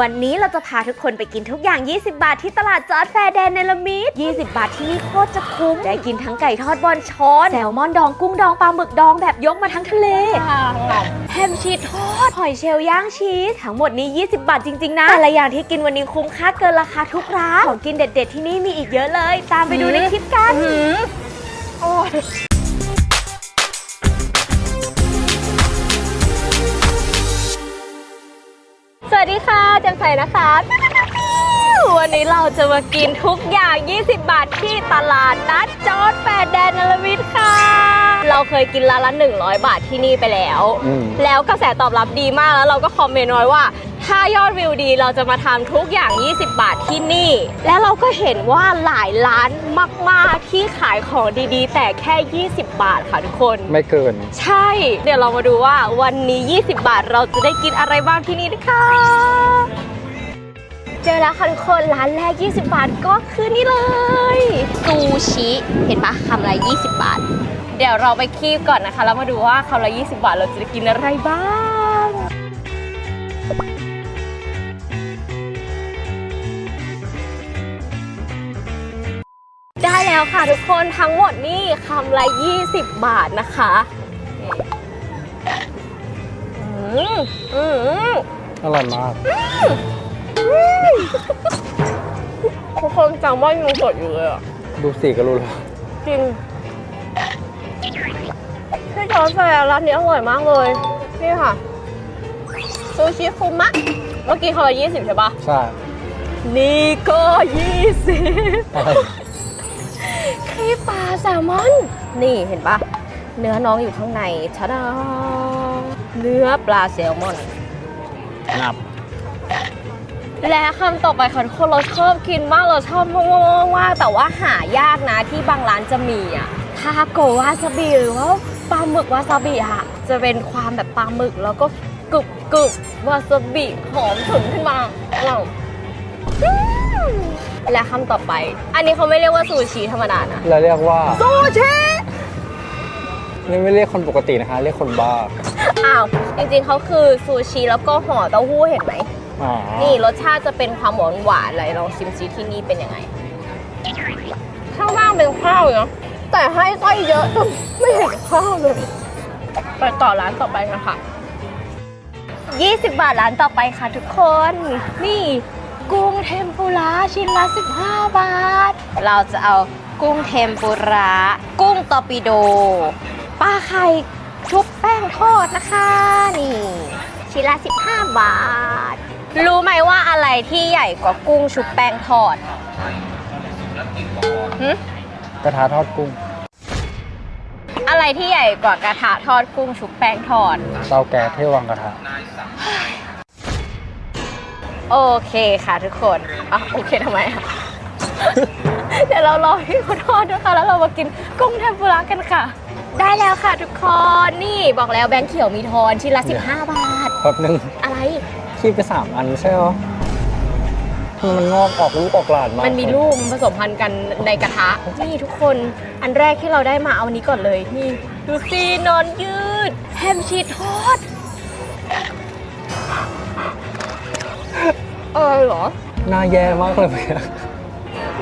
วันนี้เราจะพาทุกคนไปกินทุกอย่าง 20 บาทที่ตลาดจอร์ดแฟร์แดนเนลมิด20 บาทที่นี่โคตรจะคุ้ม ได้กินทั้งไก่ทอดบอนชอน แซลมอนดองกุ้งดองปลาหมึกดองแบบยกมาทั้งทะเลแฮมชีสทอดหอยเชลล์ย่างชีส ทั้งหมดนี้ 20 บาทจริง ๆ นะแต่ละอย่างที่กินวันนี้คุ้มค่าเกินราคาทุกร้าน ของกินเด็ด ๆ ที่นี่มีอีกเยอะเลย ตามไปดูในคลิปกันส วัสดีค่ะแจำใสนะคะ วันนี้เราจะมากินทุกอย่าง 20 บาทที่ตลาดนัดจอร์ดแฟร์แดนนลวิทค่ะ เราเคยกินร้านละ 100 บาทที่นี่ไปแล้ว อืม แล้วกระแสตอบรับดีมากแล้วเราก็คอมเมนต์ไว้ว่า ถ้ายอดวิวดีเราจะมาทำทุกอย่าง 20 บาทที่นี่ แล้วเราก็เห็นว่าหลายร้านมาก ๆ ที่ขายของดีๆ แต่แค่ 20 บาทค่ะทุกคน ไม่เกิน ใช่ เดี๋ยวเรามาดูว่าวันนี้ 20 บาทเราจะได้กินอะไรบ้างที่นี่นะคะ เจอแล้วค่ะทุกคนร้านแรก 20 บาทก็คือนี่เลยซูชิเห็นปะคำละ20 บาท เดี๋ยวเราไปคีบก่อนนะคะแล้วมาดูว่าคำละ 20 บาทเราจะได้กินอะไรบ้าง แล้วค่ะทุกคนทั้งหมดนี่คำละ 20 บาทนะคะนี่อืมอืมอร่อยมากทุกคนจำว่ายังสดอยู่เลยอะ ดูสีก็รู้แล้วจริงที่จอร์จแฟร์ร้านนี้อร่อยมากเลย นี่ค่ะซูชิคุมะ เมื่อกี้เขาละยี่สิบใช่ปะใช่ นี่ก็ยี่สิบอะไรครี ปปลาแซลมอน นี่เห็นปะเนื้อน้องอยู่ข้างในชะดาเนื้อปลาแซลมอนงับ และคำต่อไปค่ะทุกคนเราชอบกินมากเราชอบมากๆมากๆแต่ว่าหายากนะที่บางร้านจะมีอะทาโกวาซาบิหรือว่าปลาหมึกวาซาบิอะ จะเป็นความแบบปลาหมึกแล้วก็กรุบกรุบวาซาบิหอมฉุนขึ้นมาอร่อยอืม และคำต่อไป อันนี้เขาไม่เรียกว่าซูชิธรรมดานะ เราเรียกว่าซูชินี่ไม่เรียกคนปกตินะคะ เรียกคนบ้า อ้าว จริงๆเขาคือซูชิแล้วก็ห่อเต้าหู้เห็นไหม อ๋อ นี่รสชาติจะเป็นความหวานหวานๆเลยลองชิมซิที่นี่เป็นยังไง ข้าวบ้างเป็นข้าวเนาะแต่ให้ไส้เยอะจนไม่เห็นข้าวเลย ไปต่อร้านต่อไปกันค่ะ20 บาทร้านต่อไปค่ะทุกคน นี่ กุ้งเทมปุระชิ้นละ 15 บาท เราจะเอากุ้งเทมปุระกุ้งตอร์ปิโดปลาไข่ชุบแป้งทอดนะคะ นี่ ชิ้นละ 15 บาท รู้ไหมว่าอะไรที่ใหญ่กว่ากุ้งชุบแป้งทอดหึกระทะทอดกุ้ง อะไรที่ใหญ่กว่ากระทะทอดกุ้งชุบแป้งทอด เตาแก๊สที่วางกระทะ โอเคค่ะทุกคนอะโอเคทำไมอะ เดี๋ยวเรารอพี่เขาทอดด้วยค่ะแล้วเรามากินกุ้งเทมปุระกันค่ะ ได้แล้วค่ะทุกคน นี่บอกแล้วแบงค์เขียวมีทอนชิ้นละ 15 บาท แป๊บนึงอะไร คีบไปสามอันใช่เหรอทำไมมันงอกออกลูกออกหลานมามัมันมีลูกมันผสมพันธุ์กันในกระทะ นี่ทุกคนอันแรกที่เราได้มาเอาอันนี้ก่อนเลย นี่ดูสินอนยืดแฮมชีสทอด เออเหรอ หน้าแย่มากเลยเมื่อกี้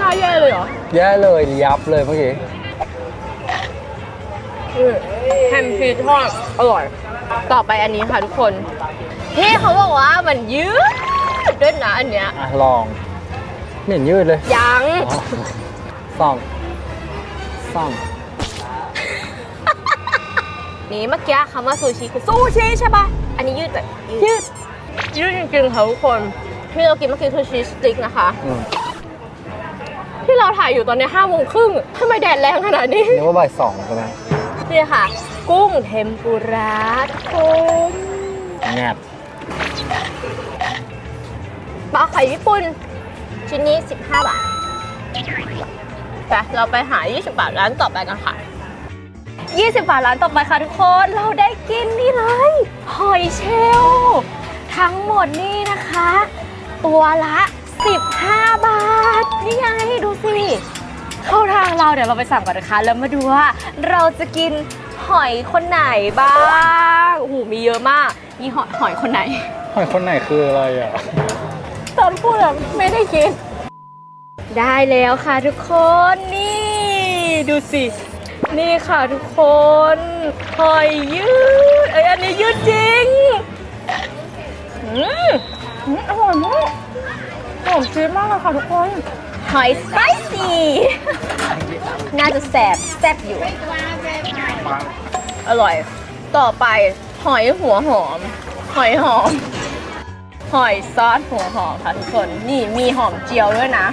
น่าแย่เลยเหรอแย่เลยยับเลยเมื่อกี้ อืมแฮมชีสทอดอร่อย ต่อไปอันนี้ค่ะทุกคนพี่เขาบอกว่ามันยืดด้วยนะอันเนี้ยอะ ลองไม่เห็นยืดเลยยังอ๋อซ่อมซ่อมนี่เมื่อกี้คำว่าซูชิคือซูชิใช่ปะอันนี้ยืดแบบยืดยืดจริงๆค่ะทุกคน ที่เรากินเมื่อกี้คือชีสสติ๊กนะคะ อืมที่เราถ่ายอยู่ตอนนี้ห้าโมงครึ่งทำไมแดดแรงขนาดนี้ นึกว่าบ่ายสองใช่ไหมนี่ค่ะ กุ้งเทมปุระทุกคนแงบปลาไข่ญี่ปุ่น ชิ้นนี้ 15 บาทไปเราไปหา 20 บาทร้านต่อไปกันค่ะ 20 บาทร้านต่อไปค่ะทุกคน เราได้กินนี่เลย หอยเชลล์ทั้งหมดนี่นะคะ ตัวละ 15 บาท นี่ไงดูสิ เข้าทางเราเดี๋ยวเราไปสั่งก่อนนะคะ แล้วมาดูว่าเราจะกินหอยคนไหนบ้างโอ้โหมีเยอะมากมีหอยหอยคนไหน หอยคนไหนคืออะไรอะอนพูดอะไม่ได้คิด ได้แล้วค่ะทุกคนนี่ ดูสิ นี่ค่ะทุกคนหอยยืดเอ้ยอันนี้ยืดจริง อืม อืมอร่อยมากหอมชีสมากเลยค่ะทุกคน หอยสไปซี่ น่าจะแสบแซ่บอยู่ อร่อย ต่อไปหอยหัวหอม หอยหอม หอยซอสหัวหอมค่ะทุกคน นี่มีหอมเจียวด้วยนะ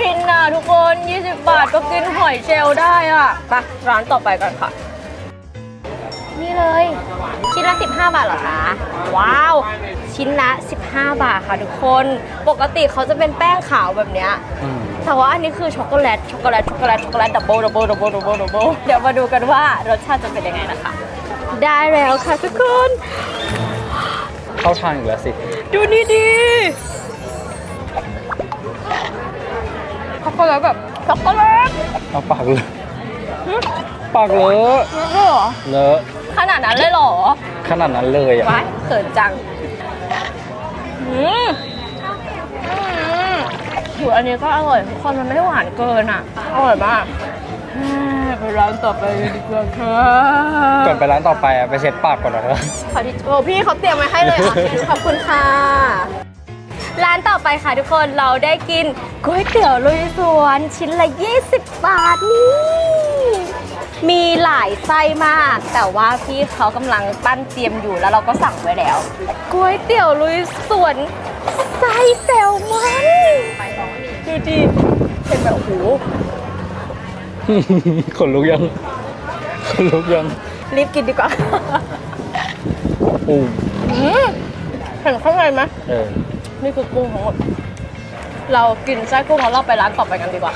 กินนะทุกคน 20 บาทก็กินหอยเชลล์ได้อะไปร้านต่อไปกันค่ะ นี่เลย ชิ้นละ 15 บาทเหรอคะ ว้าว ชิ้นละ15 บาทค่ะทุกคน ปกติเขาจะเป็นแป้งขาวแบบเนี้ยอืมแต่ว่าอันนี้คือช็อกโกแลตช็อกโกแลตช็อกโกแลตช็อกโกแลตดับเบิลดับเบิลดับเบิลดับเบิลดับเบิลเดี๋ยวมาดูกันว่ารสชาติจะเป็นยังไงนะคะ ได้แล้วค่ะทุกคน เข้าทางอีกแล้วสิ ดูนี่ดีช็อกโกแลตแบบช็อกโกแลตเอาปากเลยปากเลอะนั่นเหรอเลอะขนาดนั้นเลยเหรอ ขนาดนั้นเลยอะว้ายเขินจัง อืมอืมหู อันนี้ก็อร่อยทุกคนมันไม่ได้หวานเกินอะ อร่อยมากอืมไปร้านต่อไปเลยดีกว่าค่ะก่อนไปร้านต่อไปอะไปเช็ดปากก่อนนะ ขอที่โอ้พี่เขาเตรียมไว้ให้เลยอะ ขอบคุณค่ะ ร้านต่อไปค่ะทุกคนเราได้กินก๋วยเตี๋ยวลุยสวนชิ้นละ 20 บาทนี่ มีหลายไส้มาก แต่ว่าพี่เขากำลังปั้นเตรียมอยู่แล้วเราก็สั่งไว้แล้วก๋วยเตี๋ยวลุยสวนไส้แซลมอน ดูดิเป็นแบบโอ้โหขนลุกยังขนลุกยังรีบกินดีกว่าอืมอืมเห็นข้างในไหมเออนี่คือกุ้งทั้งหมดเรากินไส้กุ้งแล้วเราไปร้านต่อไปกันดีกว่า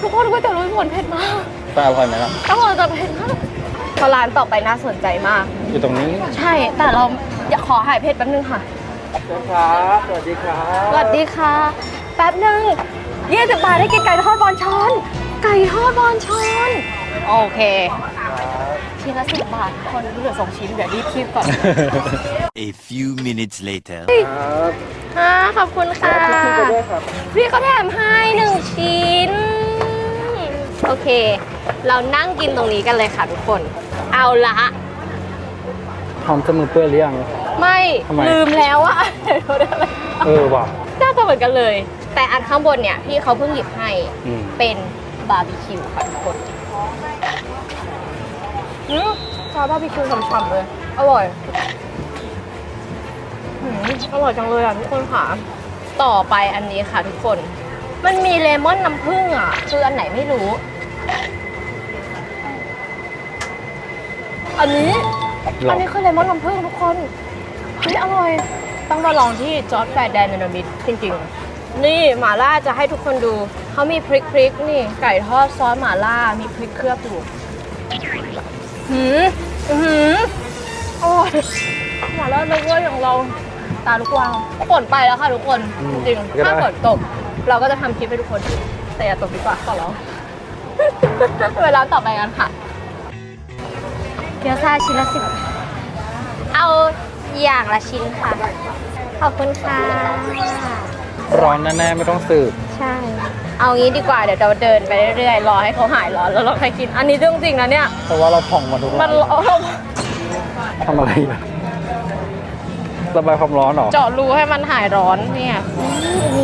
ทุกคนก๋วยเตี๋ยวลุยสวนเผ็ดมากแต่อร่อยไหมล่ะอร่อยแต่เผ็ดมากเพราะร้านต่อไปน่าสนใจมาก อยู่ตรงนี้ ใช่แต่เราอยากขอหายเผ็ดแป๊บนึงค่ะ ครับ สวัสดีครับสวัสดีค่ะ แป๊บนึงยี่สิบบาทได้กินไก่ทอดบอลชอน ไก่ทอดบอลชอน โอเค ชิ้นละสิบบาท คนเหลือสองชิ้น เดี๋ยวรีบคิดก่อน A few minutes later. อ่าขอบคุณค่ะพี่เขาแถมให้หนึ่งชิ้น โอเค เรานั่งกินตรงนี้กันเลยค่ะทุกคน เอาละ หอมจะมือเปื้อนหรือยัง ไม่ทำไม ลืมแล้วอะเดี๋ยวเราได้อะไรเออว่ะหน้าตาเหมือนกันเลย แต่อันข้างบนเนี่ยพี่เขาเพิ่งหยิบให้อืมเป็นบาร์บีคิวค่ะทุกคนอืมซอสบาร์บีคิวฉ่ำๆเลย อร่อยอืมอร่อยจังเลยอะทุกคนค่ะ ต่อไปอันนี้ค่ะทุกคน มันมีเลมอนน้ำผึ้งอะ คืออันไหนไม่รู้ อันนี้ลออังนนี้คือเลมอนน้ำผึ้งทุกคนเฮ้ยอร่อย ต้องมาลองที่จอร์ดแฟร์แดนนามิดจริงๆ นี่หม่าล่าจะให้ทุกคนดูเขามีพริกพริกนี่ไก่ทอดซอสหม่าล่ามีพริกเคลือบอยู่หืมอื้อหืมอร่อยหม่าล่าเลิฟเวอร์ของเราตาลูกวาวฝนไปแล้วค่ะทุกคน อืจมริงก็ๆได้ ถ้าฝนตก เราก็จะทำคลิปให้ทุกคนดูแต่อย่าตกดีกว่าขอร้อง เวลาต่อไปกันค่ะ เกี๊ยวซ่าชิ้นละสิบเอา อย่างละชิ้นค่ะ ขอบคุณค่ะ ร้อนแน่ๆไม่ต้องสืบ ใช่ เอางี้ดีกว่าเดี๋ยวเราเดินไปเรื่อยๆรอให้เขาหายร้อนแล้วเราค่อยกิน อันนี้เรื่องจริงนะเนี่ย เพราะว่าเราผ่องมาทุกมัวันนร้อนทำอะไรอะระบายความร้อนเหรอเจาะรูให้มันหายร้อนเนี่ยโอ้โห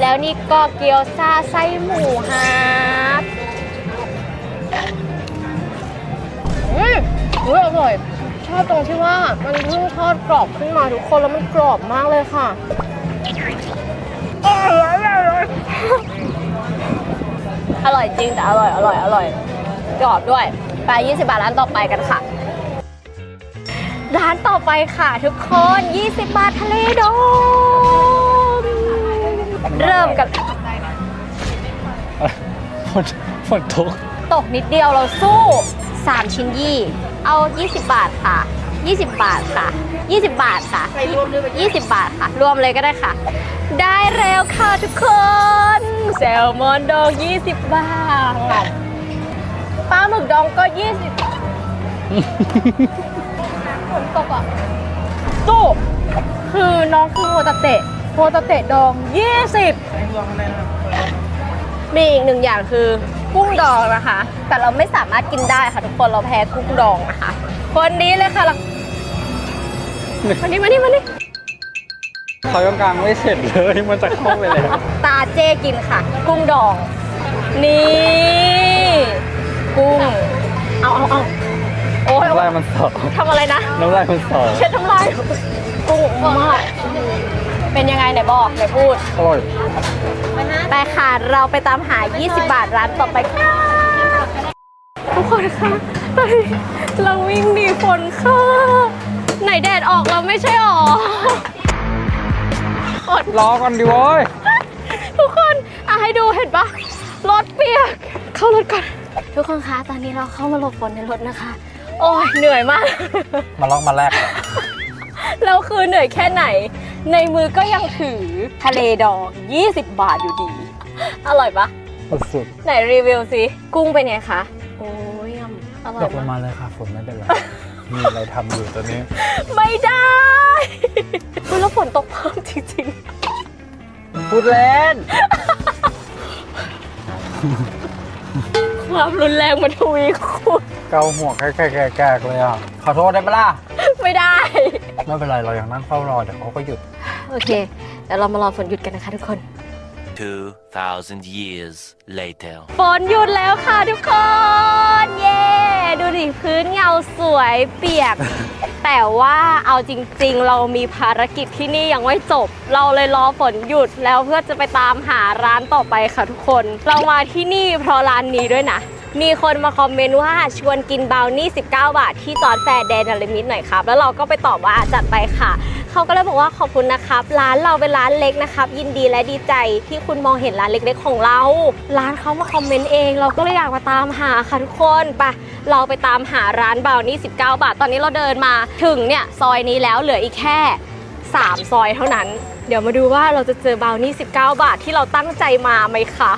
แล้วนี่ก็เกี๊ยวซ่าไส้หมูฮาร์ดอืมอุ๊ยอร่อย ชอบตรงที่ว่ามันเพิ่งทอดกรอบขึ้นมาทุกคนแล้วมันกรอบมากเลยค่ะอร่อยอร่อยอร่อยจริงแต่อร่อยอร่อยอร่อยกรอบด้วยไป 20 บาทร้านต่อไปกันค่ะ ร้านต่อไปค่ะทุกคน 20 บาททะเลดมเริ่มกันฝนฝนตกตกนิดเดียวเราสู้ 3 ชิ้นยี่ เอา 20 บาทค่ะ 20 บาทค่ะ 20 บาทค่ะ 20 บาทค่ะ รวมเลยก็ได้ค่ะ ได้แล้วค่ะทุกคนแซลมอนดอง 20 บาทปลาหมึกดองก็ 20ฝนตกอะตู้คือน้องคือโฮตาเตะโฮตาเตะดอง 20 มีอีกหนึ่งอย่างคือ กุ้งดองนะคะ แต่เราไม่สามารถกินได้ค่ะทุกคนเราแพ้กุ้งดองนะคะ คนนี้เลยค่ะเรามานี่มานี่มานี่เขายังกลางไม่เสร็จเลยมันจะเข้าไปแล้วตาเจกินค่ะ กุ้งดอง นี่ กุ้ง เอาเอาเอาโอ้ยน้ำลายมันสอทำอะไรนะ น้ำลายมันสอเช็ดทำลายกุ้งมาก เป็นยังไงไหนบอกไหนพูด อร่อย ไปค่ะเราไปตามหา 20 บาทร้านต่อไปค่ะทุกคนคะตอนนี้เราวิ่งหนีฝนค่ะไหนแดดออกเราไม่ใช่หรออดรอก่อนดิโว้ยทุกคนอะให้ดูเห็นปะรถเปียก เข้ารถก่อน ทุกคนคะตอนนี้เราเข้ามาหลบฝนในรถนะคะ โอ้ยเหนื่อยมาก มาลองมาแลกเราคือเหนื่อยแค่ไหน ในมือก็ยังถือทะเลดอง 20 บาทอยู่ดี อร่อยปะสุดไหนรีวิวสิ กุ้งเป็นไงคะ โอ้ยยำอร่ๆอตยกลงมากมาเลยค่ะฝนไม่เป็นไร มีอะไรทำอยู่ตอนนี้ ไม่ได้เฮ้ยแล้วฝนตกเพิ่มจริงพูดเล่น ๆ ความรุนแรงมันทวีคูณเกาหัวแกกๆๆเลยอะ ขอโทษได้ปะล่ะไม่ได้ ไม่เป็นไรเรายังนั่งเฝ้ารอเดี๋ยวเขาก็หยุด โอเค เดี๋ยวเรามารอฝนหยุดกันนะคะทุกคน 2,000 years later. ฝนหยุดแล้วค่ะทุกคน เย้ดูดิพื้นเงาสวยเปียก แต่ว่าเอาจริงๆ เรามีภารกิจที่นี่ยังไม่จบ เราเลยรอฝนหยุดแล้วเพื่อจะไปตามหาร้านต่อไปค่ะทุกคน เรามาที่นี่เพราะร้านนี้ด้วยนะ มีคนมาคอมเมนต์ว่าชวนกินบาวนี่19 บาท ที่จอดแฟร์แดนนาริมิตหน่อยครับ แล้วเราก็ไปตอบว่าจัดไปค่ะ เขาก็เลยบอกว่าขอบคุณนะครับ ร้านเราเป็นร้านเล็กนะครับ ยินดีและดีใจที่คุณมองเห็นร้านเล็กๆ ของเรา ร้านเขามาคอมเมนต์เอง เราก็เลยอยากมาตามหาค่ะทุกคนไปเราไปตามหาร้านบาวนี่19 บาท ตอนนี้เราเดินมาถึงเนี่ยซอยนี้แล้วเหลืออีกแค่ 3 ซอยเท่านั้น เดี๋ยวมาดูว่าเราจะเจอบาวนี่19 บาทที่เราตั้งใจมาไหมคะ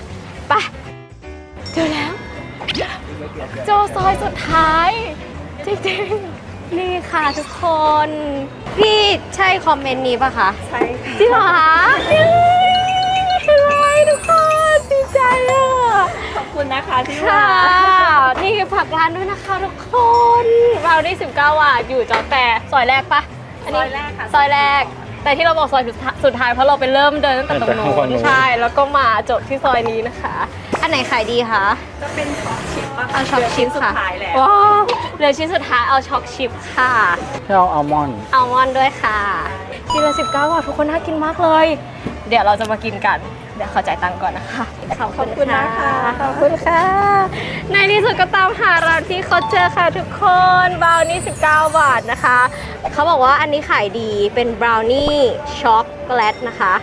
ไปเจอแล้ว โจซอยสุดท้าย จริงๆ นี่ค่ะทุกคน พี่ใช่คอมเมนต์นี้ปะคะ ใช่ค่ะจริงเหรอคะเย้เห็นไหมทุกคนดีใจอะ ขอบคุณนะคะที่ค่ะมานี่ฝากร้านด้วยนะคะทุกคน เราได้ 19บาทอยู่จอแฟร์ซอยแรกปะนซนี้อยแรกค่ะ ซอยแรก แต่ที่เราบอกซอยสุดท้ายสุดท้ายเพราะเราไปเริ่มเดินตั้งแต่ตรงตั้งแต่ข้างบนนู้นู้นนใช่ แล้วก็มาจบที่ซอยนี้นะคะ อันไหนขายดีคะ จะเป็นช็อปชิปอะเอาช็อกชิปสุดค่ะท้ายแล้วว้าวเหลือชิ้นสุดท้ายเอาช็อกชิปค่ะให้เอาอัลมอนด์อัลมอนด์ด้วยค่ะชิ้นละ19บาททุกคนน่ากินมากเลย เดี๋ยวเราจะมากินกัน เดี๋ยวขอจ่ายตังค์ก่อนนะคะ ขอบคุณนะคะขอบคุณค่ะ ในที่สุดก็ตามหาร้านที่เขาเจอค่ะทุกคนบราวนี่19 บาทนะคะ เขาบอกว่าอันนี้ขายดีเป็นบราวนี่ช็อกโกแลตนะคะ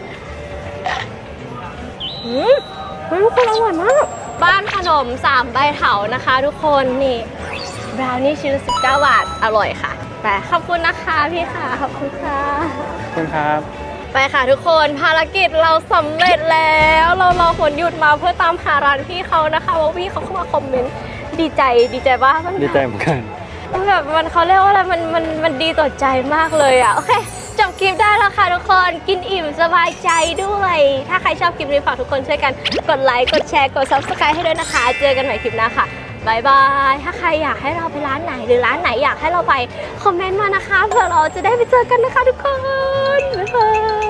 อืม เฮ้ยทุกคนอร่อยมาก บ้านขนมสามใบเถานะคะ ทุกคนนี่บราวนี่ชิ้นละ19 บาท อร่อยค่ะ แต่ขอบคุณนะคะพี่ค่ะ ขอบคุณค่ะ ขอบคุณครับ ไปค่ะทุกคนภารกิจเราสำเร็จแล้ว เรารอฝนหยุดมาเพื่อตามหาร้านพี่เขานะคะว่าพี่เขาเข้ามาคอมเมนต์ดีใจดีใจป่ะมันดีใจเหมือนกัน มันแบบมันเขาเรียกว่าอะไรมันมันมันดีต่อใจมากเลยอะ โอเคจบ คลิปได้แล้วค่ะทุกคนกินอิ่มสบายใจด้วย ถ้าใครชอบคลิปนี้ฝากทุกคนช่วยกันกดไลค์กดแชร์กด subscribe ให้ด้วยนะคะ เจอกันใหม่คลิปหน้าค่ะบายบาย ถ้าใครอยากให้เราไปร้านไหนหรือร้านไหนอยากให้เราไป คอมเมนต์มานะคะเพื่อเราจะได้ไปเจอกันนะคะทุกคนบ๊ายบาย